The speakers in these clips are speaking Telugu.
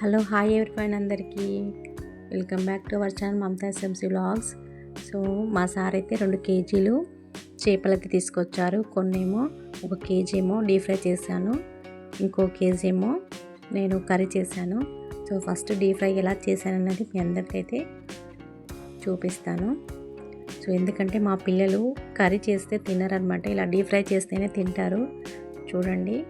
హలో హాయ్ ఎవరిపైన అందరికీ. Welcome back to our channel Mamata SMC vlogs. So మా సార్ అయితే రెండు కేజీలు చేపలకి తీసుకొచ్చారు. కొన్నేమో ఒక కేజీ ఏమో డీప్ ఫ్రై చేశాను. ఇంకో కేజీ ఏమో నేను కర్రీ చేశాను. సో ఫస్ట్ డీప్ ఫ్రై ఎలా చేశానన్నది మీ అందరికైతే చూపిస్తాను. సో ఎందుకంటే మా పిల్లలు కర్రీ చేస్తే తినరనమాట ఇలా డీప్ ఫ్రై చేస్తేనే తింటారు. చూడండి.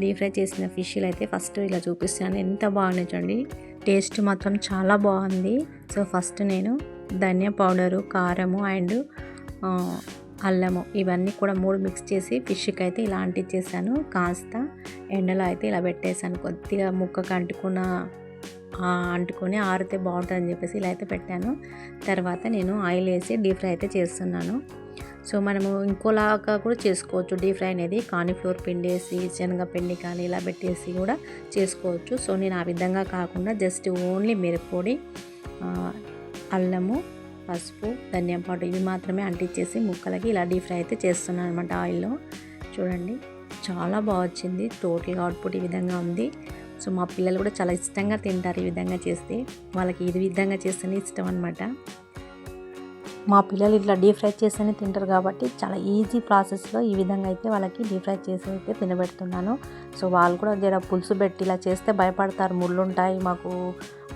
డీప్ ఫ్రై చేసిన ఫిష్లు అయితే ఫస్ట్ ఇలా చూపిస్తాను. ఎంత బాగున్నాయి చూడండి. టేస్ట్ మాత్రం చాలా బాగుంది. సో ఫస్ట్ నేను ధనియా పౌడరు కారము అండ్ అల్లము ఇవన్నీ కూడా మూడు మిక్స్ చేసి ఫిష్కి అయితే ఇలా అంటించేసాను కాస్త ఎండలో అయితే ఇలా పెట్టేశాను కొద్దిగా ముక్కకు అంటుకున్న అంటుకొని ఆరితే బాగుంటుందని చెప్పేసి ఇలా అయితే పెట్టాను. తర్వాత నేను ఆయిల్ వేసి డీప్ ఫ్రై అయితే చేస్తున్నాను. సో మనము ఇంకోలాగా కూడా చేసుకోవచ్చు. డీప్ ఫ్రై అనేది కాలీఫ్లవర్ పిండేసి శనగపిండి కానీ ఇలా పెట్టేసి కూడా చేసుకోవచ్చు. సో నేను ఆ విధంగా కాకుండా జస్ట్ ఓన్లీ మిరప్పొడి అల్లము పసుపు ధనియా పాటు ఇవి మాత్రమే అంటించేసి ముక్కలకి ఇలా డీప్ ఫ్రై అయితే చేస్తున్నాను అనమాట ఆయిల్లో. చూడండి చాలా బాగా వచ్చింది. టోటల్గా అవుట్పుట్ ఈ విధంగా ఉంది. సో మా పిల్లలు కూడా చాలా ఇష్టంగా తింటారు ఈ విధంగా చేస్తే. వాళ్ళకి ఇది విధంగా చేస్తేనే ఇష్టం అనమాట మా పిల్లలు ఇట్లా డీప్ ఫ్రై చేస్తేనే తింటారు కాబట్టి చాలా ఈజీ ప్రాసెస్లో ఈ విధంగా అయితే వాళ్ళకి డీప్ ఫ్రై చేసి అయితే తినబెడుతున్నాను. సో వాళ్ళు కూడా జర పులుసు పెట్టి ఇలా చేస్తే భయపడతారు. ముళ్ళు ఉంటాయి మాకు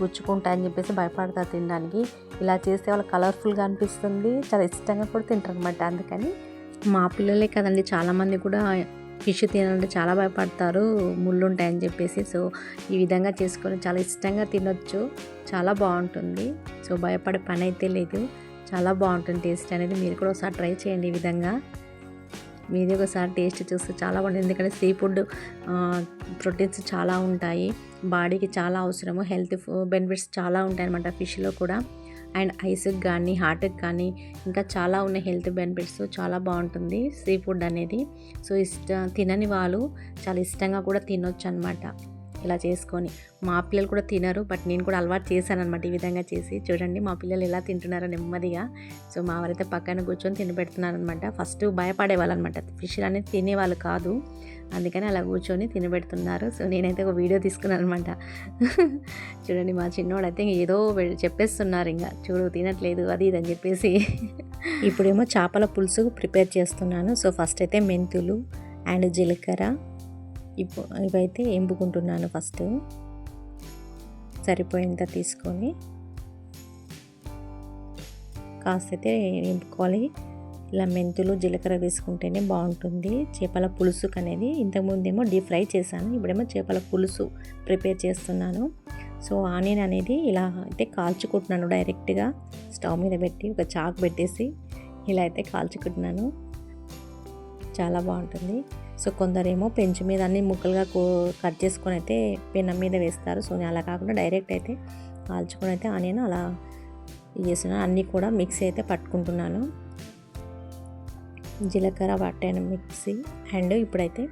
గుచ్చుకుంటాయి అని చెప్పేసి భయపడతారు తినడానికి. ఇలా చేస్తే వాళ్ళు కలర్ఫుల్గా అనిపిస్తుంది. చాలా ఇష్టంగా కూడా తింటారు అనమాట అందుకని మా పిల్లలే కదండి చాలామంది కూడా ఫిష్ తినాలంటే చాలా భయపడతారు. ముళ్ళు ఉంటాయని చెప్పేసి. సో ఈ విధంగా చేసుకొని చాలా ఇష్టంగా తినొచ్చు. చాలా బాగుంటుంది. సో భయపడే పని అయితే లేదు. చాలా బాగుంటుంది టేస్ట్ అనేది. మీరు కూడా ఒకసారి ట్రై చేయండి ఈ విధంగా. మీది ఒకసారి టేస్ట్ చూస్తే చాలా బాగుంటుంది. ఎందుకంటే సీ ఫుడ్ ప్రోటీన్స్ చాలా ఉంటాయి. బాడీకి చాలా అవసరము. హెల్త్ బెనిఫిట్స్ చాలా ఉంటాయనమాట ఫిష్లో కూడా. అండ్ ఐస్కి కానీ హార్ట్కి కానీ ఇంకా చాలా ఉన్నాయి హెల్త్ బెనిఫిట్స్. చాలా బాగుంటుంది సీ ఫుడ్ అనేది. సో ఇష్ట తినని వాళ్ళు చాలా ఇష్టంగా కూడా తినొచ్చు అనమాట ఇలా చేసుకొని. మా పిల్లలు కూడా తినరు బట్ నేను కూడా అలవాటు చేశాను అనమాట ఈ విధంగా చేసి. చూడండి మా పిల్లలు ఎలా తింటున్నారో నెమ్మదిగా. సో మా వారైతే పక్కన కూర్చొని తినబెడుతున్నారు అనమాట ఫస్ట్ భయపడేవాళ్ళు అనమాట ఫిష్ అనేది తినేవాళ్ళు కాదు. అందుకని అలా కూర్చొని తినబెడుతున్నారు సో నేనైతే ఒక వీడియో తీసుకున్నాను అనమాట చూడండి మా చిన్నోడు అయితే ఏదో చెప్పేస్తున్నారు ఇంకా. చూడు తినట్లేదు అది ఇది అని చెప్పేసి. ఇప్పుడేమో చేపల పులుసు ప్రిపేర్ చేస్తున్నాను. సో ఫస్ట్ అయితే మెంతులు అండ్ జీలకర్ర. ఇప్పుడు ఇవైతే ఎంపుకుంటున్నాను ఫస్ట్. సరిపోయేంత తీసుకొని కాస్త అయితే ఎంపుకోవాలి. ఇలా మెంతులు జీలకర్ర వేసుకుంటేనే బాగుంటుంది. చేపల పులుసుకు అనేది ఇంతకుముందేమో డీప్ ఫ్రై చేశాను. ఇప్పుడేమో చేపల పులుసు ప్రిపేర్ చేస్తున్నాను. సో ఆనియన్ అనేది ఇలా అయితే కాల్చుకుంటున్నాను డైరెక్ట్గా. స్టవ్ మీద పెట్టి ఒక చాకు పెట్టేసి ఇలా అయితే కాల్చుకుంటున్నాను. చాలా బాగుంటుంది. సో కొందరేమో పెంచు మీద అన్ని ముక్కలుగా కట్ చేసుకొని అయితే పెనం మీద వేస్తారు. సో నేను అలా కాకుండా డైరెక్ట్ అయితే కాల్చుకొని అయితే ఆనియన్ అలా చేస్తున్నాను అన్నీ కూడా మిక్సీ అయితే పట్టుకుంటున్నాను. జీలకర్ర పట్టాను మిక్సీ అండ్ ఇప్పుడైతే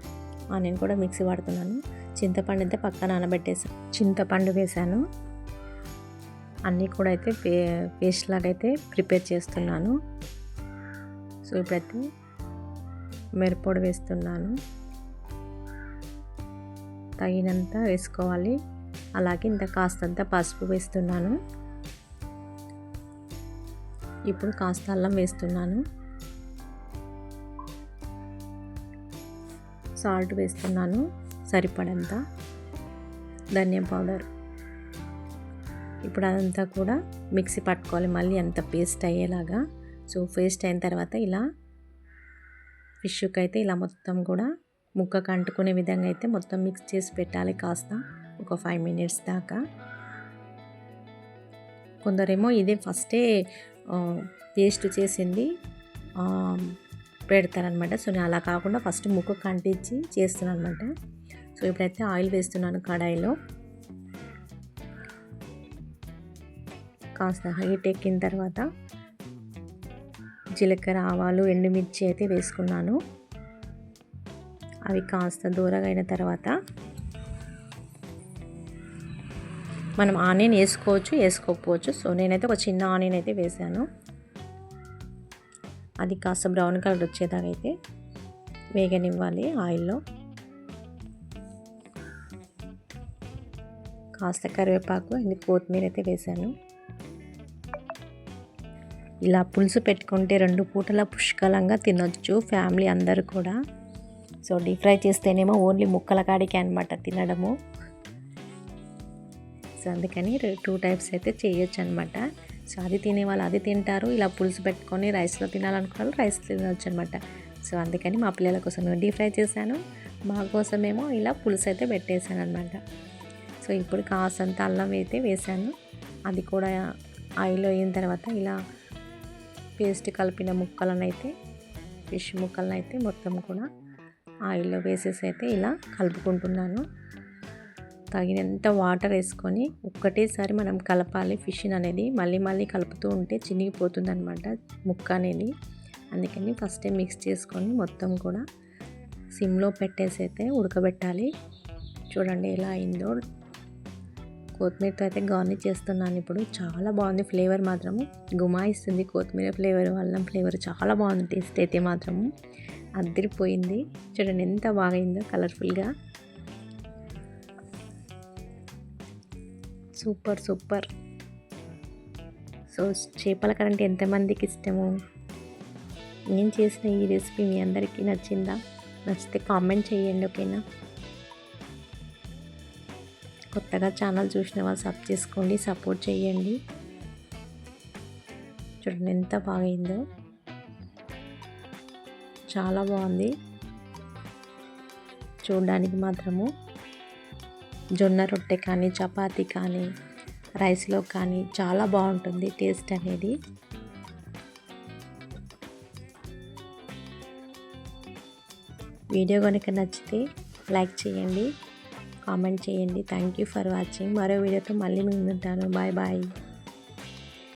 ఆనియన్ కూడా మిక్సీ పడుతున్నాను చింతపండు అయితే పక్క నానబెట్టేసాను చింతపండు వేసాను. అన్నీ కూడా అయితే పే పేస్ట్ లాగా అయితే ప్రిపేర్ చేస్తున్నాను. సో ఇప్పుడైతే మిరపొడి వేస్తున్నాను. తగినంత వేసుకోవాలి. అలాగే ఇంత కాస్తంత పసుపు వేస్తున్నాను. ఇప్పుడు కాస్త అల్లం వేస్తున్నాను. సాల్ట్ వేస్తున్నాను. సరిపడంత ధనియా పౌడర్. ఇప్పుడు అదంతా కూడా మిక్సీ పట్టుకోవాలి. మళ్ళీ అంత పేస్ట్ అయ్యేలాగా. సో పేస్ట్ అయిన తర్వాత ఇలా ఫిష్కి అయితే ఇలా మొత్తం కూడా ముక్కకు అంటుకునే విధంగా అయితే మొత్తం మిక్స్ చేసి పెట్టాలి కాస్త. ఒక ఫైవ్ మినిట్స్ దాకా. కొందరేమో ఇదే ఫస్టే పేస్ట్ చేసింది పెడతారనమాట సో నేను అలా కాకుండా ఫస్ట్ ముక్క కంటించి చేస్తున్నాను అనమాట సో ఇప్పుడైతే ఆయిల్ వేస్తున్నాను కడాయిలో. కాస్త హీట్ ఎక్కిన తర్వాత జీలకర్ర ఆవాలు ఎండుమిర్చి అయితే వేసుకున్నాను. అవి కాస్త దూరగా అయిన తర్వాత మనం ఆనియన్ వేసుకోవచ్చు వేసుకోకపోవచ్చు. సో నేనైతే ఒక చిన్న ఆనియన్ అయితే వేసాను. అది కాస్త బ్రౌన్ కలర్ వచ్చేదాకా అయితే వేగనివ్వాలి ఆయిల్లో. కాస్త కరివేపాకు అండ్ కొత్తిమీర అయితే వేసాను. ఇలా పులుసు పెట్టుకుంటే రెండు పూటల పుష్కలంగా తినొచ్చు ఫ్యామిలీ అందరూ కూడా. సో డీప్ ఫ్రై చేస్తేనేమో ఓన్లీ ముక్కల కాడికి అనమాట తినడము. సో అందుకని టూ టైప్స్ అయితే చేయొచ్చు అనమాట సో అది తినే వాళ్ళు అది తింటారు. ఇలా పులుసు పెట్టుకొని రైస్లో తినాలనుకున్నారు రైస్ తినవచ్చు అనమాట సో అందుకని మా పిల్లల కోసం డీప్ ఫ్రై చేశాను. మా కోసమేమో ఇలా పులుసు అయితే పెట్టేశాను అనమాట సో ఇప్పుడు కాసంత అల్లం అయితే వేసాను అది కూడా ఆయిల్ అయిన తర్వాత ఇలా పేస్ట్ కలిపిన ముక్కలనైతే ఫిష్ ముక్కలనైతే అయితే మొత్తం కూడా ఆయిల్లో వేసేసి అయితే ఇలా కలుపుకుంటున్నాను. తగినంత వాటర్ వేసుకొని ఒక్కటేసారి మనం కలపాలి. ఫిష్ని అనేది మళ్ళీ మళ్ళీ కలుపుతూ ఉంటే చినిగిపోతుంది అనమాట ముక్క అనేది. అందుకని ఫస్ట్ మిక్స్ చేసుకొని మొత్తం కూడా సిమ్లో పెట్టేసి అయితే ఉడకబెట్టాలి. చూడండి ఎలా అయిందో. కొత్తిమీరతో అయితే గార్నిష్ చేస్తున్నాను ఇప్పుడు. చాలా బాగుంది ఫ్లేవర్ మాత్రము. గుమాయిస్తుంది కొత్తిమీర ఫ్లేవర్ అల్లం ఫ్లేవర్ చాలా బాగుంది టేస్ట్ అయితే మాత్రము. అద్దరిపోయింది చూడండి ఎంత బాగైందో కలర్ఫుల్గా. Super super. సో చేపల కరెంట్ ఎంతమందికి ఇష్టము? నేను చేసిన ఈ రెసిపీ మీ అందరికీ నచ్చిందా? నచ్చితే కామెంట్ చేయండి ఓకేనా? కొత్తగా ఛానల్ చూసిన వాళ్ళు సబ్ చేసుకోండి సపోర్ట్ చేయండి. చూడండి ఎంత బాగైందో. చాలా బాగుంది. చూడడానికి మాత్రము జొన్న రొట్టె కానీ చపాతీ కానీ రైస్లో కానీ చాలా బాగుంటుంది టేస్ట్ అనేది. వీడియో కనుక నచ్చితే లైక్ చేయండి. కామెంట్ చేయండి. Thank you for watching. మరో వీడియోతో మళ్ళీ ముందుంటాను బాయ్ బాయ్.